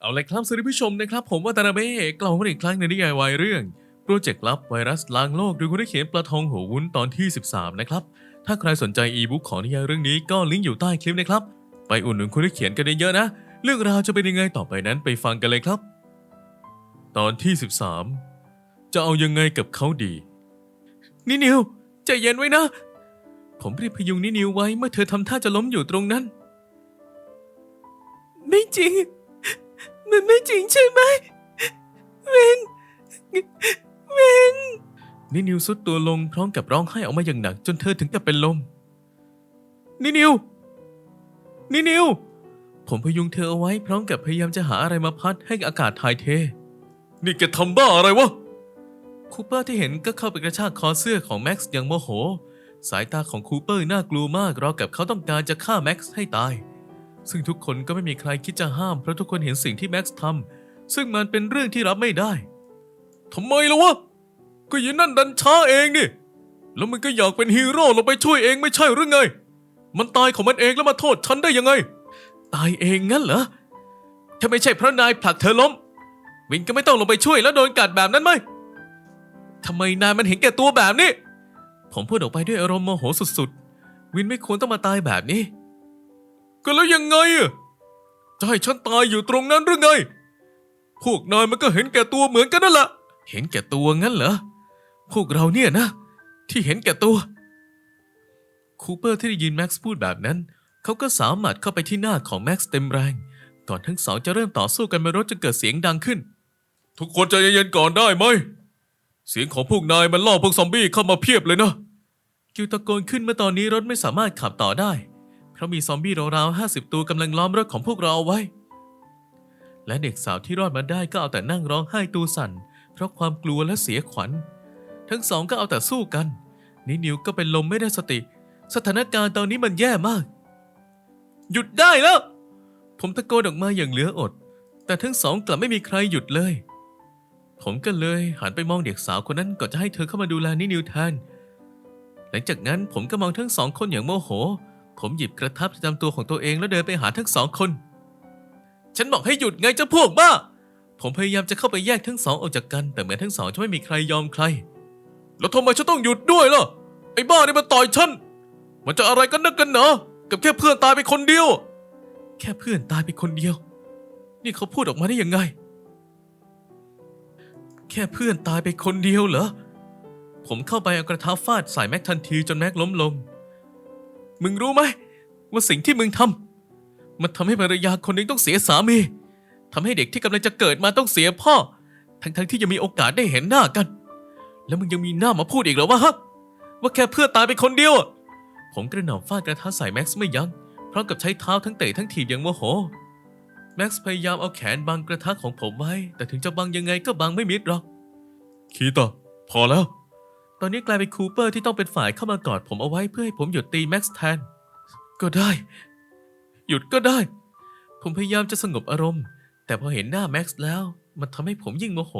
เอาเลยครับสวัสดีผู้ชมนะครับ ผมว่าตนาเบ้กลับมาอีกครั้งในนิยายวายเรื่องโปรเจกต์ลับไวรัสล้างโลกโดยคนที่เขียนปลาทองหัววุ้นตอนที่ 13 นะครับ ถ้าใครสนใจอีบุ๊กของนิยายเรื่องนี้ก็ลิงก์อยู่ใต้คลิปนะครับ ไปอุ่นหนุนคนที่เขียนกันเยอะๆนะ เรื่องราวจะเป็นยังไงต่อไปนั้นไปฟังกันเลยครับ ตอนที่ 13 จะเอายังไงกับเขาดี นินิวใจเย็นไว้นะ ผมรีบพยุงนินิวไว้เมื่อเธอทำท่าจะล้มอยู่ตรงนั้น ไม่จริง มันไม่จริงใช่ไหมเวนเวนนินิวสุดตัวลงพร้อมกับร้องไห้ออกมาอย่างหนัก จนเธอถึงกับเป็นลมนินิวนินิว ผมพยุงเธอเอาไว้พร้อมกับพยายามจะหาอะไรมาพัดให้อากาศถ่ายเท นี่แกทำบ้าอะไรวะ คูเปอร์ที่เห็นก็เข้าไปกระชากคอเสื้อของแม็กซ์อย่างโมโห สายตาของคูเปอร์น่ากลัวมากราวกับเขาต้องการจะฆ่าแม็กซ์ให้ตาย ซึ่งทุกคนก็ไม่มีใครคิดจะห้ามเพราะทุกคนเห็นสิ่งที่แม็กซ์ทำซึ่งมันเป็นเรื่องที่รับไม่ได้ทำไมล่ะวะ ก็ยินนั่นดันช้าเองนี่ แล้วมันก็อยากเป็นฮีโร่ลงไปช่วยเองไม่ใช่หรือไง มันตายของมันเองแล้วมาโทษฉันได้ยังไง ตายเองงั้นเหรอ ถ้าไม่ใช่เพราะนายผลักเธอล้ม วินก็ไม่ต้องลงไปช่วยแล้วโดนกัดแบบนั้นไหมทำไมนายมันเห็นแก่ตัวแบบนี้ ผมพูดออกไปด้วยอารมณ์โมโหสุดๆ วินไม่ควรต้องมาตายแบบนี้ ก็แล้วยังไงอะจะให้ฉันตายอยู่ตรงนั้นหรือไง พวกนายมันก็เห็นแก่ตัวเหมือนกันนั่นแหละ เห็นแก่ตัวงั้นเหรอ พวกเราเนี่ยนะ ที่เห็นแก่ตัว คูเปอร์ที่ได้ยินแม็กซ์พูดแบบนั้น เขาก็สามหมัดเข้าไปที่หน้าของแม็กซ์เต็มแรง ก่อนทั้งสองจะเริ่มต่อสู้กันบนรถจนเกิดเสียงดังขึ้น ทุกคนใจเย็นๆก่อนได้ไหม เสียงของพวกนายมันล่อพวกซอมบี้เข้ามาเพียบเลยนะ กิวตะโกนขึ้นเมื่อตอนนี้รถไม่สามารถขับต่อได้ เพราะมีซอมบี้ราวๆห้าสิบตัวกำลังล้อมรถของพวกเราเอาไว้ และเด็กสาวที่รอดมาได้ก็เอาแต่นั่งร้องไห้ตัวสั่น เพราะความกลัวและเสียขวัญ ทั้งสองก็เอาแต่สู้กัน นินิวก็เป็นลมไม่ได้สติ สถานการณ์ตอนนี้มันแย่มาก หยุดได้แล้ว ผมตะโกนออกมาอย่างเหลืออด แต่ทั้งสองกลับไม่มีใครหยุดเลย ผมก็เลยหันไปมองเด็กสาวคนนั้นก่อนจะให้เธอเข้ามาดูแลนินิวแทนหลังจากนั้นผมก็มองทั้งสองคนอย่างโมโห ผมหยิบกระทับประจำตัวของตัวเองแล้วเดินไปหาทั้งสองคน ฉันบอกให้หยุดไงเจ้าพวกบ้า ผมพยายามจะเข้าไปแยกทั้งสองออกจากกัน แต่เหมือนทั้งสองจะไม่มีใครยอมใคร แล้วทำไมฉันต้องหยุดด้วยล่ะ ไอ้บ้านี่มันต่อยฉัน มันจะอะไรกันนักกันเนาะกับแค่เพื่อนตายไปคนเดียว แค่เพื่อนตายไปคนเดียว นี่เขาพูดออกมาได้ยังไง แค่เพื่อนตายไปคนเดียวเหรอ ผมเข้าไปเอากระทะฟาดใส่แม็กทันทีจนแม็กล้มลง มึงรู้ไหมว่าสิ่งที่มึงทำมันทำให้ภรรยาคนหนึงต้องเสียสามีทำให้เด็กที่กำลังจะเกิดมาต้องเสียพ่อ ทั้งๆที่ยังมีโอกาสได้เห็นหน้ากัน แล้วมึงยังมีหน้ามาพูดอีกเหรอวะฮะว่าแค่เพื่อตายไปคนเดียว ผมกระหน่ำฟาดกระทะใส่แม็กซ์ไม่ยัง้งพร้อมกับใช้เท้าทั้งเตะทั้งถีบอย่างโมโหแม็กซ์พยายามเอาแขนบังกระทะของผมไว้ แต่ถึงจะบังยังไงก็บังไม่มิดหรอกคีตาพอแล้ว ตอนนี้กลายเป็นคูเปอร์ที่ต้องเป็นฝ่ายเข้ามากอดผมเอาไว้เพื่อให้ผมหยุดตีแม็กซ์แทน ก็ได้ หยุดก็ได้ ผมพยายามจะสงบอารมณ์ แต่พอเห็นหน้าแม็กซ์แล้ว มันทำให้ผมยิ่งโมโห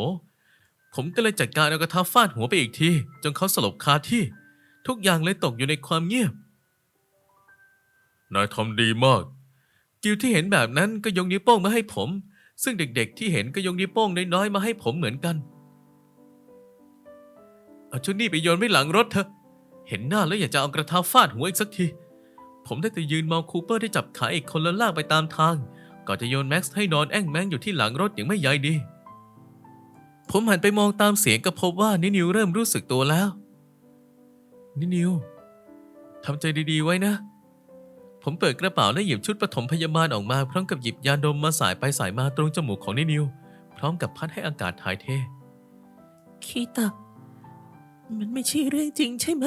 ผมก็เลยจัดการเอากระทะฟาดหัวไปอีกที จนเขาสลบคาที่ ทุกอย่างเลยตกอยู่ในความเงียบ นายทำดีมาก กิลที่เห็นแบบนั้นก็ยกนิ้วโป้งมาให้ผม ซึ่งเด็กๆที่เห็นก็ยกนิ้วโป้งน้อยๆมาให้ผมเหมือนกัน เอาชุดนี้ไปโยนไว้หลังรถเถอะ เห็นหน้าแล้วอยากจะเอากระทะฟาดหัวอีกสักที ผมได้แต่ยืนมองคูเปอร์ที่จับขาอีกคนแล้วลากไปตามทาง ก่อนจะโยนแม็กซ์ให้นอนแอ่งแมงอยู่ที่หลังรถอย่างไม่ใยดี ผมหันไปมองตามเสียงก็พบว่านินิวเริ่มรู้สึกตัวแล้ว นินิวทำใจดีๆไว้นะ ผมเปิดกระเป๋าและหยิบชุดปฐมพยาบาลออกมาพร้อมกับหยิบยาดมมาสายไปสายมาตรงจมูกของนินิว พร้อมกับพัดให้อากาศถ่ายเทคีตา มันไม่ใช่เรื่องจริงใช่ไหม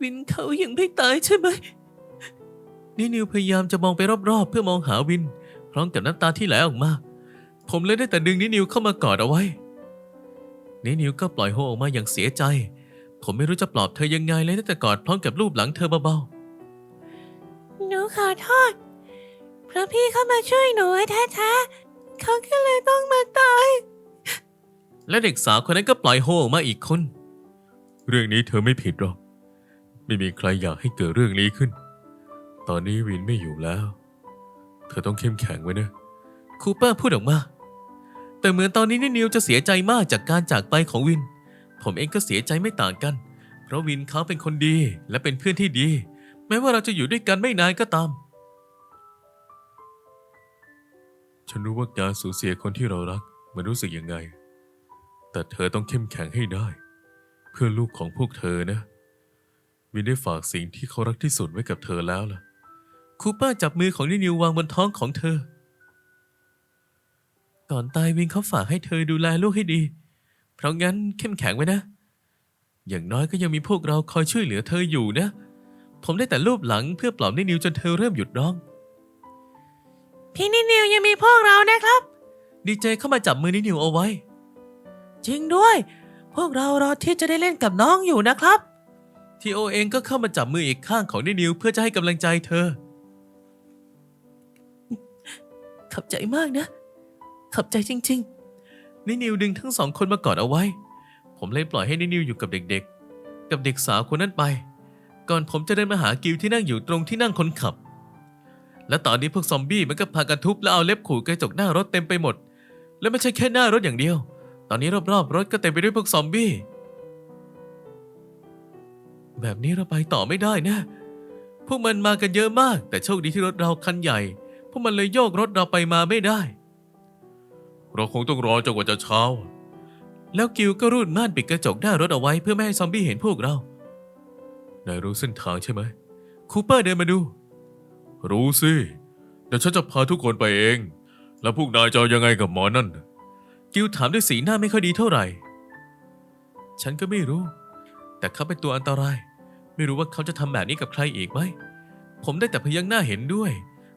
วินเขายังไม่ตายใช่ไหมนินิวพยายามจะมองไปรอบๆ เพื่อมองหาวิน พร้อมกับน้ำตาที่ไหลออกมา ผมเลยได้แต่ดึงนินิวเข้ามากอดเอาไว้ นินิวก็ปล่อยโฮออกมาอย่างเสียใจ ผมไม่รู้จะปลอบเธอยังไงเลยได้แต่กอดพร้อมกับรูปหลังเธอเบาหนูขอโทษ เพราะพี่เข้ามาช่วยหนูแท้ๆเขาก็เลยต้องมาตายๆ และเด็กสาวคนนั้นก็ปล่อยโฮออกมาอีกคน เรื่องนี้เธอไม่ผิดหรอก ไม่มีใครอยากให้เกิดเรื่องนี้ขึ้น ตอนนี้วินไม่อยู่แล้ว เธอต้องเข้มแข็งไว้นะ คูเปอร์พูดออกมา แต่เหมือนตอนนี้นี่นิวจะเสียใจมากจากการจากไปของวิน ผมเองก็เสียใจไม่ต่างกัน เพราะวินเขาเป็นคนดีและเป็นเพื่อนที่ดี แม้ว่าเราจะอยู่ด้วยกันไม่นานก็ตาม ฉันรู้ว่าการสูญเสียคนที่เรารักมันรู้สึกยังไง แต่เธอต้องเข้มแข็งให้ได้ เพื่อลูกของพวกเธอนะวินได้ฝากสิ่งที่เขารักที่สุดไว้กับเธอแล้วล่ะ คูเปอร์จับมือของนินิววางบนท้องของเธอ ก่อนตายวินเขาฝากให้เธอดูแลลูกให้ดี เพราะงั้นเข้มแข็งไว้นะ อย่างน้อยก็ยังมีพวกเราคอยช่วยเหลือเธออยู่นะ ผมได้แต่รูปหลังเพื่อปลอบนินิวจนเธอเริ่มหยุดร้อง พี่นินิวยังมีพวกเรานะครับ ดีเจเข้ามาจับมือนินิวเอาไว้ จริงด้วย พวกเรารอที่จะได้เล่นกับน้องอยู่นะครับ ทีโอเองก็เข้ามาจับมืออีกข้างของนินิวเพื่อจะให้กำลังใจเธอ ขอบใจมากนะ ขอบใจจริงนินิวดึงทั้งสองคนมากอดเอาไว้ ผมเลยปล่อยให้นินิวอยู่กับเด็กๆ กับเด็กสาวคนนั้นไป ก่อนผมจะเดินมาหากิวที่นั่งอยู่ตรงที่นั่งคนขับ และตอนนี้พวกซอมบี้มันก็พากันทุบแล้วเอาเล็บขู่กระจกหน้ารถเต็มไปหมด และไม่ใช่แค่หน้ารถอย่างเดียว ตอนนี้รอบๆรถก็เต็มไปด้วยพวกซอมบี้ แบบนี้เราไปต่อไม่ได้นะ พวกมันมากันเยอะมาก แต่โชคดีที่รถเราคันใหญ่ พวกมันเลยโยกรถเราไปมาไม่ได้ เราคงต้องรอจนกว่าจะเช้า แล้วกิวก็รูดม่านปิดกระจกหน้ารถเอาไว้เพื่อไม่ให้ซอมบี้เห็นพวกเรา นายรู้เส้นทางใช่ไหม คูเปอร์เดินมาดู รู้สิ เดี๋ยวฉันจะพาทุกคนไปเอง แล้วพวกนายจะเอายังไงกับหมอนั่น กิวถามด้วยสีหน้าไม่ค่อยดีเท่าไหร่ ฉันก็ไม่รู้ แต่เขาเป็นตัวอันตราย ไม่รู้ว่าเขาจะทำแบบนี้กับใครอีกไหม ผมได้แต่พยักหน้าเห็นด้วย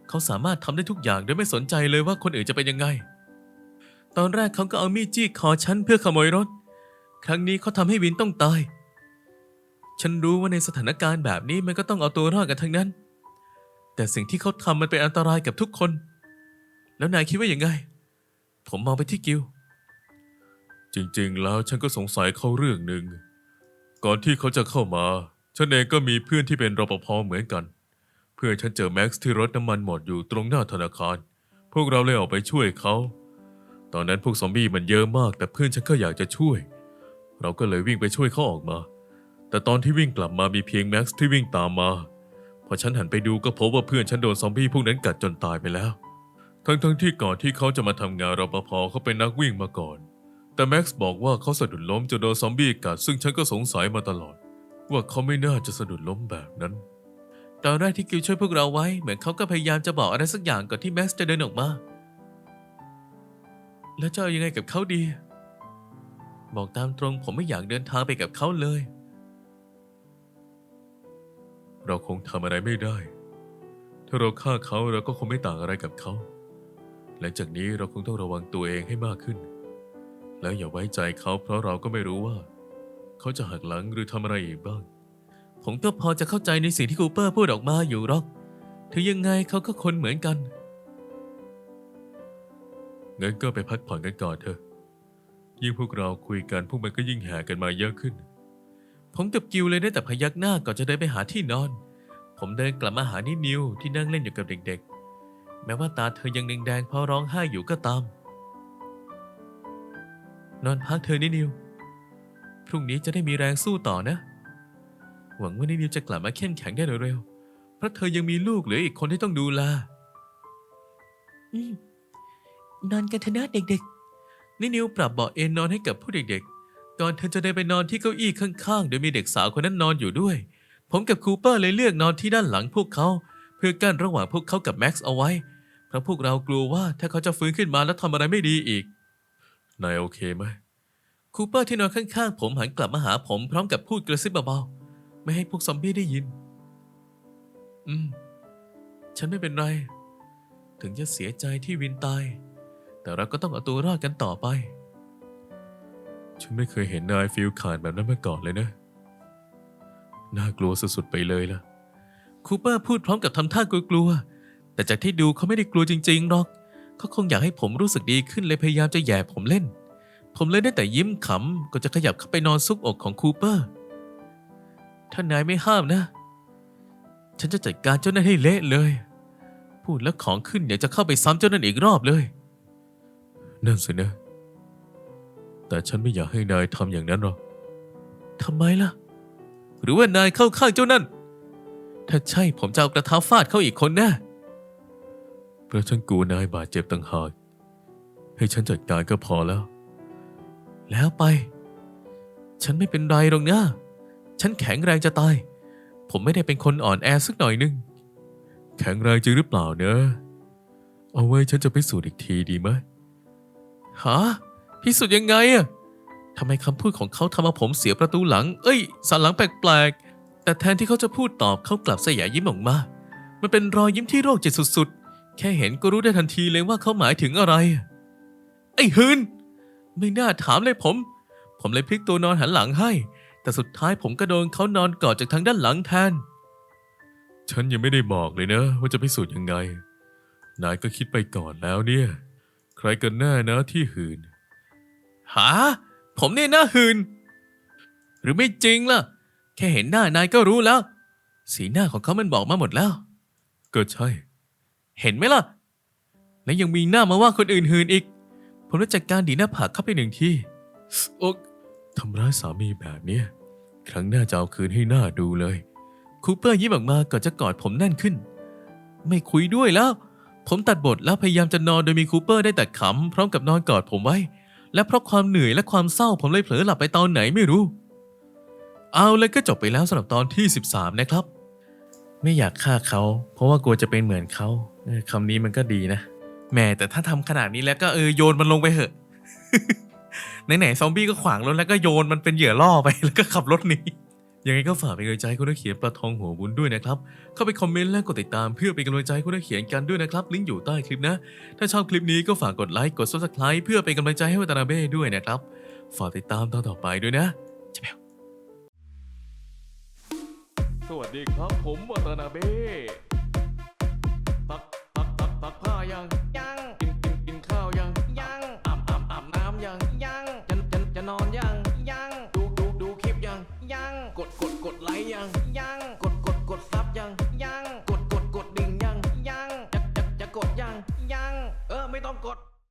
เขาสามารถทำได้ทุกอย่างโดยไม่สนใจเลยว่าคนอื่นจะเป็นยังไง ตอนแรกเขาก็เอามีดจี้คอฉันเพื่อขโมยรถ ครั้งนี้เขาทำให้วินต้องตาย ฉันรู้ว่าในสถานการณ์แบบนี้มันก็ต้องเอาตัวรอดกันทั้งนั้น แต่สิ่งที่เขาทำมันเป็นอันตรายกับทุกคน แล้วนายคิดว่าอยังไง ผมมองไปที่กิว จริงๆ แล้วฉันก็สงสัยเขาเรื่องหนึ่ง ก่อนที่เขาจะเข้ามา ฉันเองก็มีเพื่อนที่เป็นรปภเหมือนกัน เพื่อนฉันเจอแม็กซ์ที่รถน้ำมันหมดอยู่ตรงหน้าธนาคาร พวกเราเลยออกไปช่วยเขา ตอนนั้นพวกซอมบี้มันเยอะมาก แต่เพื่อนฉันก็อยากจะช่วย เราก็เลยวิ่งไปช่วยเขาออกมา แต่ตอนที่วิ่งกลับมามีเพียงแม็กซ์ที่วิ่งตามมา พอฉันหันไปดูก็พบว่าเพื่อนฉันโดนซอมบี้พวกนั้นกัดจนตายไปแล้ว ทั้งๆที่ก่อนที่เขาจะมาทำงานรปภเขาเป็นนักวิ่งมาก่อน แต่แม็กซ์บอกว่าเขาสะดุดล้มจนโดนซอมบี้กัดซึ่งฉันก็สงสัยมาตลอด ว่าเขาไม่น่าจะสะดุดล้มแบบนั้นตอนแรกที่กิวช่วยพวกเราไว้ เหมือนเขาก็พยายามจะบอกอะไรสักอย่างก่อนที่แม็กซ์จะเดินออกมา แล้วจะเอายังไงกับเขาดี บอกตามตรงผมไม่อยากเดินทางไปกับเขาเลย เราคงทำอะไรไม่ได้ ถ้าเราฆ่าเขาเราก็คงไม่ต่างอะไรกับเขา หลังจากนี้เราคงต้องระวังตัวเองให้มากขึ้น แล้วอย่าไว้ใจเขาเพราะเราก็ไม่รู้ว่า เขาจะหักหลังหรือทำอะไรอีกบ้าง ผมก็พอจะเข้าใจในสิ่งที่คูเปอร์พูดออกมาอยู่หรอกถึงยังไงเขาก็คนเหมือนกัน งั้นก็ไปพักผ่อนกันก่อนเถอะ ยิ่งพวกเราคุยกันพวกมันก็ยิ่งแห่กันมาเยอะขึ้น ผมกับกิวเลยได้แต่พยักหน้าก่อนจะเดินไปหาที่นอน ผมเดินกลับมาหานินิวที่นั่งเล่นอยู่กับเด็กๆ แม้ว่าตาเธอยังแดงๆเพราะร้องไห้อยู่ก็ตาม นอนพักเธอนินิว พรุ่งนี้จะได้มีแรงสู้ต่อนะ หวังว่านินิวจะกลับมาเข้มแข็งได้เร็วๆ เพราะเธอยังมีลูกเหลืออีกคนที่ต้องดูแลๆอืมนอนกันเถอะนะเด็กนินิวปรับเบาะเอนนอนให้กับผู้เด็กๆ ก่อนเธอจะเดินไปนอนที่เก้าอี้ข้างๆ โดยมีเด็กสาวคนนั้นนอนอยู่ด้วย ผมกับคูเปอร์เลยเลือกนอนที่ด้านหลังพวกเขา เพื่อกั้นระหว่างพวกเขากับแม็กซ์เอาไว้ เพราะพวกเรากลัวว่าถ้าเขาจะฟื้นขึ้นมาแล้วทำอะไรไม่ดีอีก นายโอเคไหมคูเปอร์ที่นอนข้างๆ ผมหันกลับมาหาผมพร้อมกับพูดกระซิบเบาๆไม่ให้พวกซอมบี้ได้ยิน อืม ฉันไม่เป็นไร ถึงจะเสียใจที่วินตาย แต่เราก็ต้องเอาตัวรอดกันต่อไป ฉันไม่เคยเห็นนายฟิลขาดแบบนั้นมาก่อนเลยนะ น่ากลัวสุดๆไปเลยล่ะ คูเปอร์พูดพร้อมกับทำท่ากลัวๆ แต่จากที่ดูเขาไม่ได้กลัวจริงๆหรอก เขาคงอยากให้ผมรู้สึกดีขึ้นเลยพยายามจะแย่ผมเล่น ผมเลยได้แต่ยิ้มขำก็จะขยับเข้าไปนอนซุกอกของคูเปอร์ ถ้านายไม่ห้ามนะ ฉันจะจัดการเจ้านั่นให้เละเลย พูดแล้วของขึ้นอยากจะเข้าไปซ้ำเจ้านั่นอีกรอบเลย นั่นสินะ แต่ฉันไม่อยากให้นายทำอย่างนั้นหรอกทำไมล่ะ หรือว่านายเข้าข้างเจ้านั่น ถ้าใช่ผมจะเอากระทาฟาดเขาอีกคนแน่ เพราะฉันกลัวนายบาดเจ็บต่างหาก ให้ฉันจัดการก็พอแล้ว แล้วไป ฉันไม่เป็นไรหรอกนะ ฉันแข็งแรงจะตาย ผมไม่ได้เป็นคนอ่อนแอสักหน่อยนึง แข็งแรงจริงหรือเปล่าเนอะ เอาไว้ฉันจะพิสูจน์อีกทีดีไหมฮะพิสูจน์ยังไงอะทำไมคำพูดของเขาทำเอาผมเสียประตูหลัง เอ้ย สันหลังแปลกๆ แต่แทนที่เขาจะพูดตอบเขากลับสยายยิ้มออกมา มันเป็นรอยยิ้มที่โรคจิตสุดๆ แค่เห็นก็รู้ได้ทันทีเลยว่าเขาหมายถึงอะไร ไอ้หืนไม่น่าถามเลยผม ผมเลยพลิกตัวนอนหันหลังให้ แต่สุดท้ายผมก็โดนเขานอนกอดจากทางด้านหลังแทน ฉันยังไม่ได้บอกเลยนะว่าจะพิสูจน์ยังไง นายก็คิดไปก่อนแล้วเนี่ย ใครกันแน่นะที่หืนหา ผมเนี่ยหน้าหืน หรือไม่จริงล่ะ แค่เห็นหน้านายก็รู้แล้ว สีหน้าของเขามันบอกมาหมดแล้ว ก็ใช่ เห็นไหมล่ะ และยังมีหน้ามาว่าคนอื่นหืนอีก ผมได้จัดการดีหน้าผากเข้าไปหนึ่งทีโอ๊กทำร้ายสามีแบบเนี้ยครั้งหน้าจะเอาคืนให้หน้าดูเลย คูเปอร์ยิ้มออกมาก่อนจะกอดผมแน่นขึ้น ไม่คุยด้วยแล้ว ผมตัดบทแล้วพยายามจะนอนโดยมีคูเปอร์ได้แต่ขำพร้อมกับนอนกอดผมไว้ และเพราะความเหนื่อยและความเศร้าผมเลยเผลอหลับไปตอนไหนไม่รู้ เอาเลยก็จบไปแล้วสำหรับตอนที่ 13 นะครับ ไม่อยากฆ่าเขา เพราะว่ากลัวจะเป็นเหมือนเขาเออคำนี้มันก็ดีนะแหม่แต่ถ้าทำขนาดนี้แล้วก็เออโยนมันลงไปเหอะ ไหนๆซอมบี้ก็ขวางรถแล้วก็โยนมันเป็นเหยื่อล่อไปแล้วก็ขับรถหนียังไงก็ฝากเป็นกำลังใจให้คุณนักเขียนปลาทองหัวบุญด้วยนะครับ เข้าไปคอมเมนต์และกดติดตามเพื่อเป็นกำลังใจให้คุณนักเขียนกันด้วยนะครับ ลิงก์อยู่ใต้คลิปนะ ถ้าชอบคลิปนี้ก็ฝากกดไลค์กด subscribe เพื่อเป็นกำลังใจให้วัตนาเบ้ด้วยนะครับ ฝากติดตามตอนต่อไปด้วยนะจะแมว วัสดีครับผมวัตนาเบ้ตักตักตักตักผ้ายังยัง